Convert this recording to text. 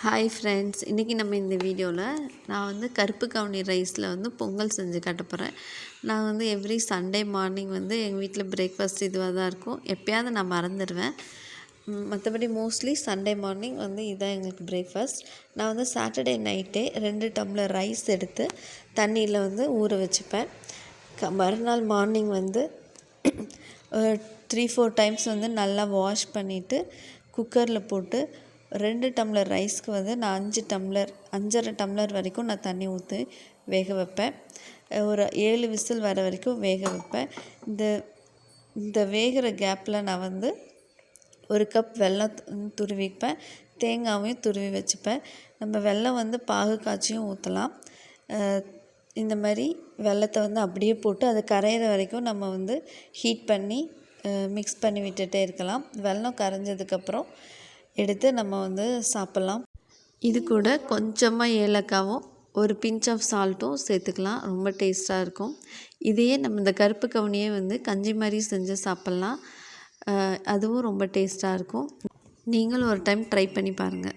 Hi friends இன்றைக்கி நம்ம இந்த வீடியோவில் நான் வந்து கருப்பு கவுனி ரைஸில் வந்து பொங்கல் செஞ்சு காட்ட போகிறேன் நான் வந்து எவ்ரி சண்டே மார்னிங் வந்து எங்கள் வீட்டில் பிரேக்ஃபாஸ்ட் இதுவாக தான் இருக்கும். எப்போயாவது நான் மறந்துடுவேன் மற்றபடி மோஸ்ட்லி சண்டே மார்னிங் வந்து இதுதான் எங்களுக்கு பிரேக்ஃபாஸ்ட் நான் வந்து சாட்டர்டே நைட்டே ரெண்டு டம்ளர் ரைஸ் எடுத்து தண்ணியில் வந்து ஊற வச்சுப்பேன். க மறுநாள் மார்னிங் வந்து த்ரீ ஃபோர் டைம்ஸ் வந்து நல்லா வாஷ் பண்ணிவிட்டு குக்கரில் போட்டு ரெண்டு டம்ளர் ரைஸ்க்கு வந்து நான் அஞ்சு டம்ளர் அஞ்சரை டம்ளர் வரைக்கும் நான் தண்ணி ஊற்றி வேக வைப்பேன். ஒரு ஏழு விசில் வர வரைக்கும் வேக வைப்பேன். இந்த இந்த வேகிற கேப்பில் நான் வந்து ஒரு கப் வெல்லம் துருவிப்பேன் தேங்காயும் துருவி வச்சுப்பேன். நம்ம வெல்லம் வந்து பாகு காய்ச்சியும் ஊற்றலாம் இந்த மாதிரி வெல்லத்தை வந்து அப்படியே போட்டு அது கரையிற வரைக்கும் நம்ம வந்து ஹீட் பண்ணி மிக்ஸ் பண்ணி விட்டுட்டே இருக்கலாம். வெல்லம் கரைஞ்சதுக்கப்புறம் எடுத்து நம்ம வந்து சாப்பிட்லாம். இது கூட கொஞ்சமாக ஏலக்காவும் ஒரு பிஞ்ச் ஆஃப் சால்ட்டும் சேர்த்துக்கலாம். ரொம்ப டேஸ்ட்டாக இருக்கும். இதையே நம்ம இந்த கருப்பு கவுனியே வந்து கஞ்சி மாதிரி செஞ்சு சாப்பிட்லாம். அதுவும் ரொம்ப டேஸ்ட்டாக இருக்கும். நீங்களும் ஒரு டைம் ட்ரை பண்ணி பாருங்கள்